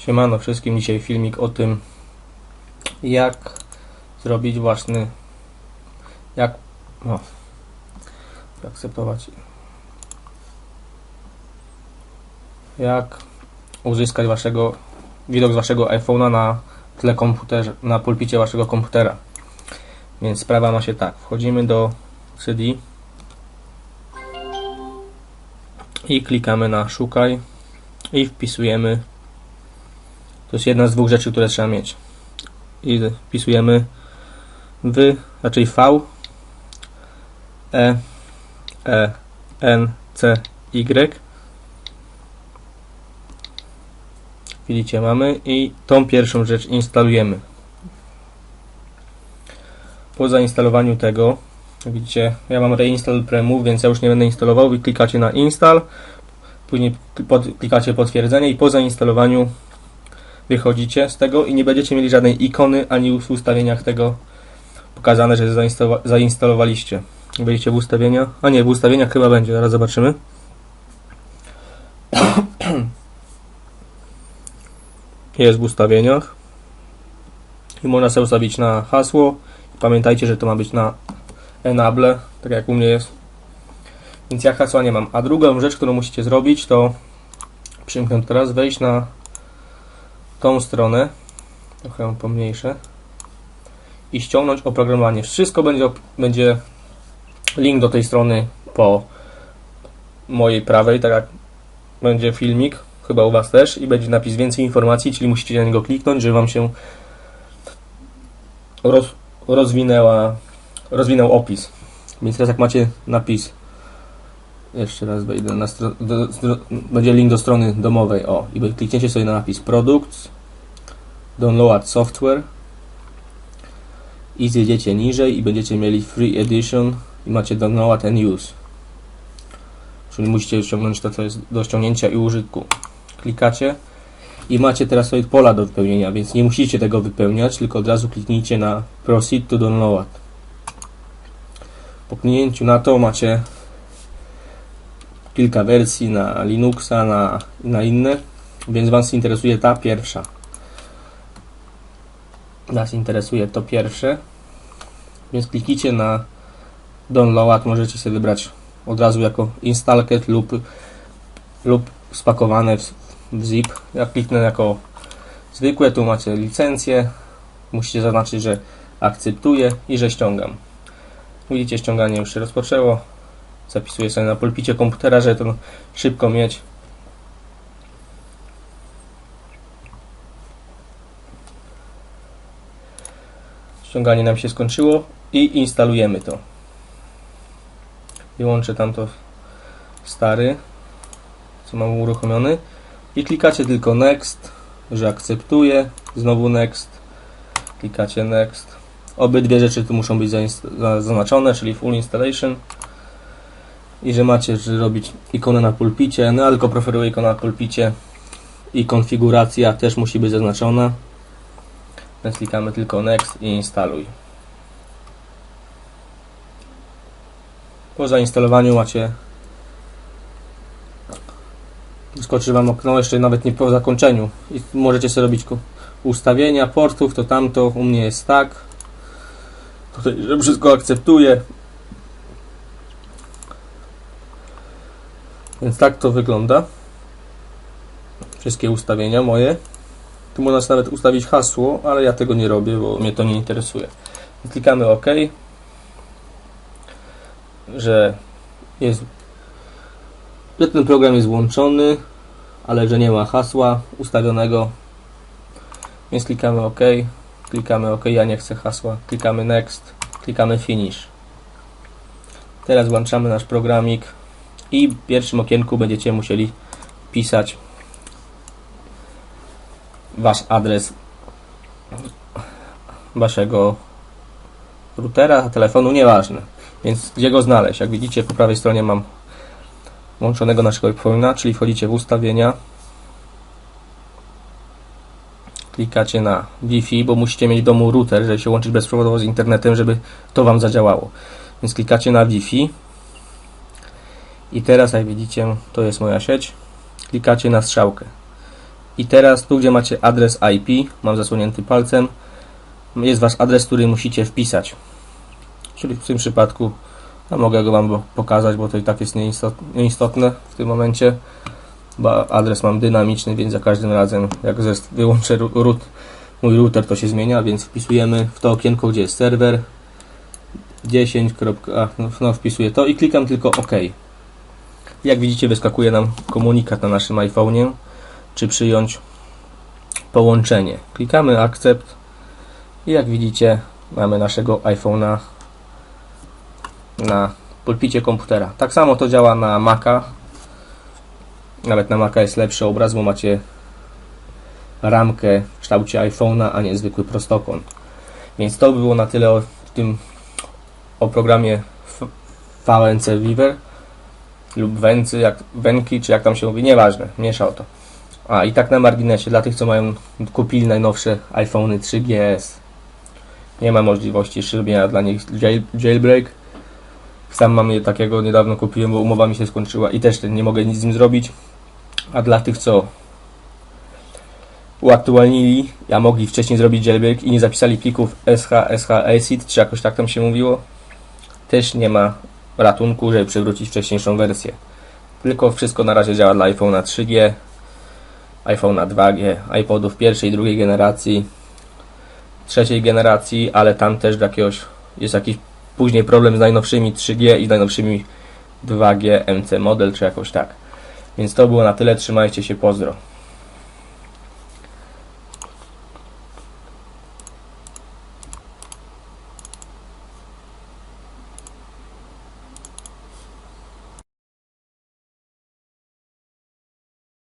Siemano wszystkim, dzisiaj filmik o tym jak zrobić własny jak no, zaakceptować jak uzyskać waszego widok z waszego iPhone'a na tle komputerze, na pulpicie waszego komputera. Więc sprawa ma się tak wchodzimy do CD i klikamy na szukaj i wpisujemy to jest jedna z dwóch rzeczy, które trzeba mieć. I wpisujemy w, raczej V, E, E, N, C, Y. Widzicie, mamy i tą pierwszą rzecz instalujemy. Po zainstalowaniu tego, widzicie, ja mam reinstall premove, więc ja już nie będę instalował. Wy klikacie na install, później pod, klikacie potwierdzenie i po zainstalowaniu wychodzicie z tego i nie będziecie mieli żadnej ikony ani w ustawieniach tego pokazane, że zainstalowa- zainstalowaliście. Wejdziecie w ustawienia, a nie, w ustawieniach chyba będzie, zaraz zobaczymy. Jest w ustawieniach i można sobie ustawić na hasło. Pamiętajcie, że to ma być na enable, tak jak u mnie jest. Więc ja hasła nie mam. A drugą rzecz, którą musicie zrobić, to przymknę teraz, wejść na tą stronę, trochę ją pomniejszę i ściągnąć oprogramowanie. Wszystko będzie, będzie link do tej strony po mojej prawej, tak jak będzie filmik, chyba u Was też i będzie napis więcej informacji, czyli musicie na niego kliknąć, żeby Wam się roz, rozwinęła, rozwinął opis. Więc teraz jak macie napis jeszcze raz wejdę na stronę, będzie link do strony domowej, o, i klikniecie sobie na napis Products, Download Software i zjedziecie niżej i będziecie mieli Free Edition i macie Download and Use. Czyli musicie ściągnąć to, co jest do ściągnięcia i użytku. Klikacie i macie teraz sobie pola do wypełnienia, więc nie musicie tego wypełniać, tylko od razu kliknijcie na Proceed to Download. Po kliknięciu na to macie kilka wersji na Linuxa, na, na inne, więc Was interesuje ta pierwsza. Nas interesuje to pierwsze, więc kliknijcie na download, możecie sobie wybrać od razu jako instalket lub, lub spakowane w, w zip. Ja kliknę jako zwykłe, tu macie licencję, musicie zaznaczyć, że akceptuję i że ściągam. Widzicie, ściąganie już się rozpoczęło zapisuję sobie na pulpicie komputera, żeby to szybko mieć. Ściąganie nam się skończyło i instalujemy to. Wyłączę tamto stary, co mam uruchomiony i klikacie tylko next, że akceptuję, znowu next, klikacie next. Obydwie rzeczy tu muszą być zaznaczone, czyli full installation i że macie że robić ikonę na pulpicie, no tylko preferuję ikonę na pulpicie i konfiguracja też musi być zaznaczona. Więc klikamy tylko next i instaluj. Po zainstalowaniu macie skoczy Wam okno jeszcze nawet nie po zakończeniu. I możecie sobie robić ustawienia portów, to tamto u mnie jest tak. Tutaj, że wszystko akceptuję Więc tak to wygląda. Wszystkie ustawienia moje. Tu można nawet ustawić hasło, ale ja tego nie robię, bo mnie to nie interesuje. Klikamy OK. Że jest że ten program jest włączony, ale że nie ma hasła ustawionego. Więc klikamy OK. Klikamy OK, ja nie chcę hasła. Klikamy Next. Klikamy Finish. Teraz włączamy nasz programik i w pierwszym okienku będziecie musieli pisać wasz adres waszego routera, telefonu, nieważne. Więc gdzie go znaleźć? Jak widzicie po prawej stronie mam włączonego naszego iPhone'a, czyli wchodzicie w ustawienia klikacie na Wi-Fi, bo musicie mieć w domu router, żeby się łączyć bezprzewodowo z internetem, żeby to Wam zadziałało. Więc klikacie na Wi-Fi i teraz jak widzicie to jest moja sieć klikacie na strzałkę I teraz tu, gdzie macie adres IP, mam zasłonięty palcem, jest wasz adres, który musicie wpisać. Czyli w tym przypadku, a mogę go wam pokazać, bo to i tak jest nieistot- nieistotne w tym momencie, bo adres mam dynamiczny, więc za każdym razem, jak wyłączę root, mój router, to się zmienia, więc wpisujemy w to okienko, gdzie jest serwer 10. a, No, no, wpisuję to i klikam tylko OK. Jak widzicie, wyskakuje nam komunikat na naszym iPhone'ie, czy przyjąć połączenie. Klikamy akcept i jak widzicie, mamy naszego iPhone'a na pulpicie komputera. Tak samo to działa na Maca. Nawet na Maca jest lepszy obraz, bo macie ramkę w kształcie iPhone'a, a nie zwykły prostokąt. Więc to by było na tyle o tym o programie VNC Weaver lub Wency, jak Wenki, czy jak tam się mówi, nieważne, miesza o to. A i tak na marginesie, dla tych co mają kupili najnowsze iPhony 3GS, nie ma możliwości jeszcze robienia dla nich jail, jailbreak. Sam mam je takiego, niedawno kupiłem, bo umowa mi się skończyła i też nie mogę nic z nim zrobić. A dla tych co uaktualnili, a mogli wcześniej zrobić jailbreak i nie zapisali plików SH, SH, ACID, czy jakoś tak tam się mówiło, też nie ma ratunku, żeby przywrócić wcześniejszą wersję. Tylko wszystko na razie działa dla iPhone'a 3G, iPhone'a 2G, iPodów pierwszej i drugiej generacji, trzeciej generacji, ale tam też jakiegoś, jest jakiś później problem z najnowszymi 3G i z najnowszymi 2G MC model, czy jakoś tak. Więc to było na tyle, trzymajcie się, pozdro.